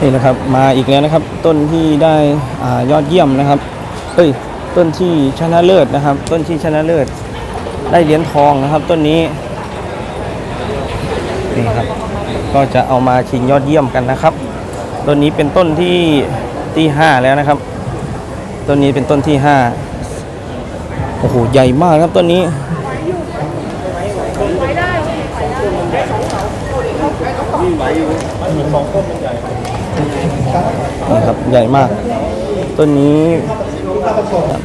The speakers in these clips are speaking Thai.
นี่นะครับมาอีกแล้วนะครับ ต้นที่ได้อายอดเยี่ยมนะครับเอ้ยต้นที่ชนะเลิศนะครับ ต้นที่ชนะเลิศได้เหรียญทองนะครับ ต้นนี้นี่ครับก็จะเอามาชิงยอดเยี่ยมกันนะครับ ต้นนี้เป็นต้นที่ที่ห้าแล้วนะครับ ต้นนี้เป็นต้นที่ห้าโอ้โหใหญ่มากครับต้นนี้มีสองต้นี่ ครับใหญ่มาก ต้นนี้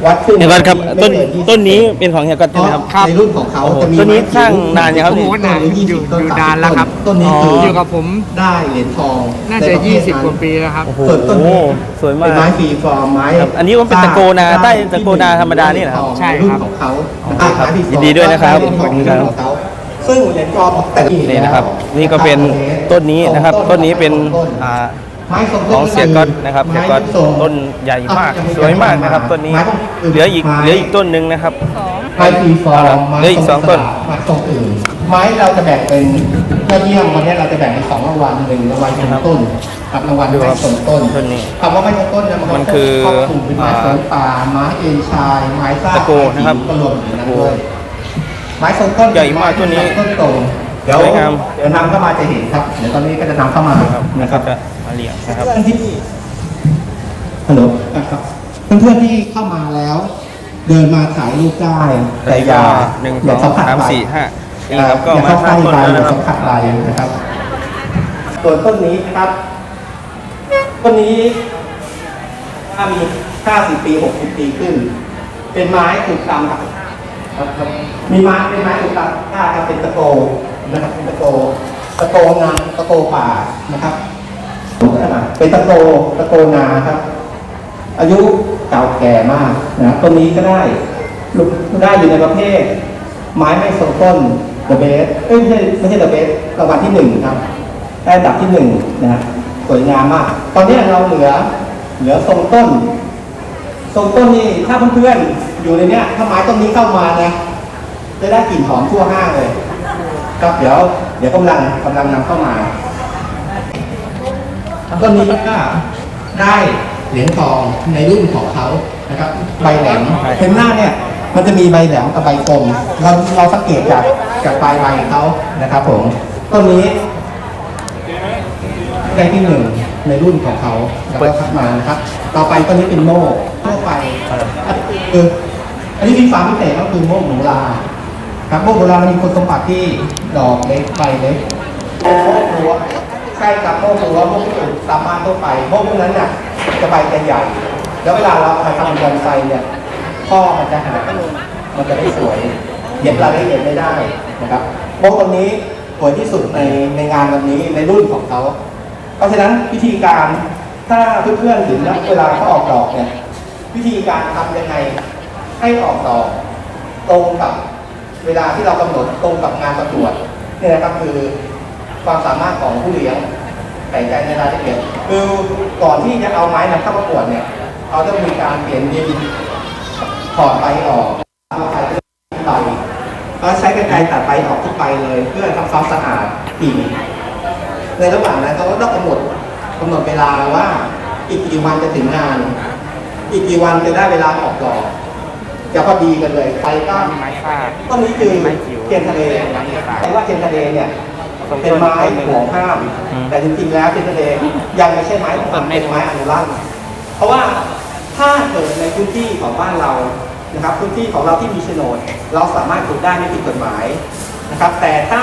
วัดขึ้นเฮียก๊อตครับต้นต้นนี้เป็นของเฮียก๊อตใช่ไหมครับในรุ่นของเขาโอ้โหจะมีต้นนี้สร้างนานยังครับต้นี่นนานอยู่อยู่ต้นอยู่สมสิบนานแล้วครับต้นนี้คือออยู่กับผมได้เหรียญทองน่าในจะประเภท20กว่าปีแล้วครับโอ้โหส่วนต้นนี้สวยมาเป็นไม้กฟรีฟอร์มไม้ครับอันนี้ก็เป็นตะโกนาใต้ตะโกนาธรรมดานี่เหรอครับใช่ในรุ่นครับของเขาโอเคครับไม้ฟรีฟอร์มยินดีด้วยนะครับเหรียญทองในรุ่นของเขาซึ่งเหรียญทองแต่ละนี่นะครับ นี่ก็เป็นต้นนี้นะครับ ต้นนี้เป็นอ่าไม้ทรง ของเสียก๊อตนะครับเสียก๊อตไม้ทรงต้นใหญ่มากสวยมากนะครับต้นนี้ไม้พวกเหลืออีกเหลืออีกต้นหนึ่งนะครับไม้ฟรีฟอร์เอามละเหลืออีกสองต้นไม้ทรงอื่นไม้เราจะแบ่งเป็นยอดเยี่ยมวันนี้เราจะแบ่งเป็นสองรางวัลหนึ่งรางวัลชนต้นกับรางวัลดูคไม้รับชนต้นต้นนี้คำว่าไม้ชนต้นเนี่ยมันมันคือครอบคลุมเป็นไม้ชนป่าไม้เอ็นชายไม้ซ่าตะโกนะครับไม้หิก็รวมอยู่ในนั้นด้วยไม้ชนต้นใหญ่มากต้นนี้ต้นโตเดี๋ยวสวยงามเดี๋ยวนำเข้ามาจะเห็นครับเดี๋ยวตอนนี้ก็จะนำเข้ามาครับนะนะคครัรับ บจะมาเรียงนะครับเพื่อนที่ฮัลโหลนะครับเพื่อนๆที่เข้ามาแล้ว เดินมาถ่ายรูปได้แต่อย่าหนึ่งอย่าสสัองมผัสสามใบสี่ห้านี่ครับก็อย่ามาเข้าใกล้ข้างต้นใบแล้วอย่านะครับสัมผัสใบนะครับ ส่วนต้นนี้นะครับ ต้นนี้ถ้ามี50ปี60ปีขึ้น เป็นไม้ถูกตามครับครับ มีไม้เป็นไม้ถูกตามถ้าครับเป็นตะโกนะครับเป็นตะโกตะโกงามตะโกป่านะครับ เป็นตะโกตะโกนาครับ อายุเก่าแก่มากนะต้นนี้ก็ได้ลูกได้อยู่ในประเภท ไม้ไม่ทรงต้นเดอะเบสเอ้ยไม่ใช่ไม่ใช่เดอะเบสรางวัลที่หนึ่งครับได้อันดับที่หนึ่งนะสวยงามมาก ตอนนี้เราเหลือ เหลือทรงต้น ทรงต้นนี่ถ้าเพื่อนๆอยู่ในเนี้ยถ้าไม้ต้นนี้เข้ามานะจะได้กลิ่นหอมทั่วห้างเลยครับเดี๋ยวเดี๋ยวกำลังกำลังนำเข้ามา ต้นนี้ก็ได้เหรียญทองในรุ่นของเขานะครับใบแหลมเห็นหน้าเนี่ยมันจะมีใบแหลมกับใบคมเราเราสังเกตจากจากปลายใบเขานะครับผมต้นนี้ได้ที่หนึ่งในรุ่นของเขาแล้วก็คัดมานะครับ ต่อไปต้นนี้เป็นโม่โม่ไปคืออันนี้มีความพิเศษก็คือโม่หนูลาครับโม่โบราณมันมีคุณสมบัติที่ดอกเล็กใบเล็กโม่ตัว ใช่ครับโม่ตัวโม่ที่อื่นตามบ้านทั่วไปโม่พวกนั้นเนี่ยจะใบจะใหญ่ แล้วเวลาเราเอามาทำบอนไซเนี่ยข้อมันจะหามันจะไม่สวยเย็บรายละเอียดไม่ได้นะครับโม่ตัวนี้สวยที่สุดในในงานวันนี้ในรุ่นของเขา เพราะฉะนั้นวิธีการถ้าเพื่อนๆถึงนะเวลาเขาออกดอกเนี่ยวิธีการทำยังไงให้ออกดอกตรงกับเวลาที่เรากำหนดตรงกับงานประกวดเนี่ยนะครับคือ ความสามารถของผู้เลี้ยงใส่ใจในรายละเอียดคือก่อนที่จะเอาไม้นำเข้าประกวดเนี่ยเขาต้องมีการเปลี่ยนดินถอดใบออกเอาใส่ใบก็ใช้กรรไกรตัดใบออกทุกใบเลย เพื่อทำความสะอาดกิ่งในระหว่างนั้นเขาก็ต้องกำหนดกำหนดเวลาว่าอีกกี่วันจะถึงงาน อีกกี่วันจะได้เวลาออกดอกจะพอดีกันเลยไปก็ไม้ฟ้าต้นนี้คือไม้จิ๋วเทียนทะเลไม้ฟ้าแต่ว่าเทียนทะเลเนี่ย เป็นไม้ห่วงห้ามอืมแต่จริงๆแล้วเทียนทะเลยังไม่ใช่ไม้ห่วงห้ามเป็นไม้อนุรักษ์เพราะว่าถ้าเกิดในพื้นที่ของบ้านเรานะครับพื้นที่ของเราที่มีโฉนดเราสามารถขุดได้ไม่ผิดกฎหมายนะครับ แต่ถ้า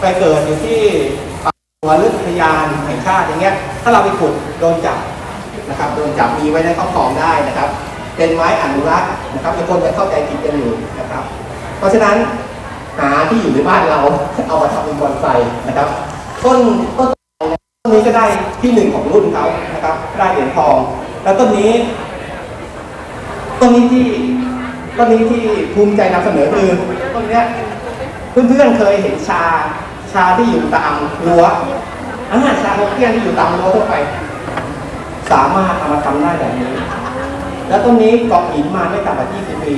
ไปเกิดอยู่ที่ตัวเรื่องอุทยานแห่งชาติอย่างเงี้ยถ้าเราไปขุดโดนจับนะครับโดนจับมีไว้ในครอบครองได้นะครับ เป็นไม้อนุรักษ์นะครับแต่คนจะเข้าใจผิดกันอยู่นะครับ เพราะฉะนั้น หาที่อยู่ในบ้านเราเอามาทำเป็นบอนไซนะครับ ต้นต้นต้นนี้ก็ได้ที่หนึ่งของรุ่นเขานะครับ ได้เหรียญทอง แล้วต้นนี้ต้นนี้ที่ต้นนี้ที่ภูมิใจนำเสนอคือต้นเนี้ยเพื่อนๆเคยเห็นชาชาที่อยู่ตามรั้วอาหารชาโฮเกียนที่อยู่ตามรั้วทั่วไป สามารถเอามาทำได้แบบนี้ แล้วต้นนี้กาะหินมาไม่ต่ำกว่า20ปี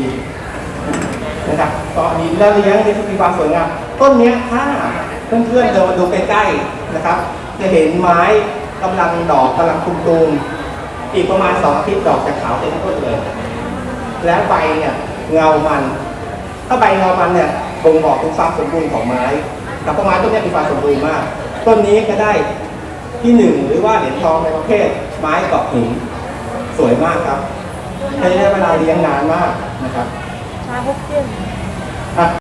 นะครับเกาะหินแล้วเลี้ยงนี่มีความสวยงามต้นนี้ถ้าเพื่อนๆเดินมาดูใกล้ๆนะครับ จะเห็นไม้ตกำลังดอกกำลังคุมตูมอีกประมาณสองอาทิตย์ดอกจะขาวเต็มต้นเลย แล้วใบเนี่ยเงามัน ถ้าใบเงามันเนี่ยบ่งบอกถึงความสมบูรณ์ของไม้แต่ประมาณต้นนี้มีความสมบูรณ์มาก ต้นนี้ก็ได้ที่หนึ่งหรือว่าเหรียญทองในประเภทไม้เกาะหินสวยมากครับใช้เวลาเลี้ยงนานมากนะครับ ชาฮกเกี้ยน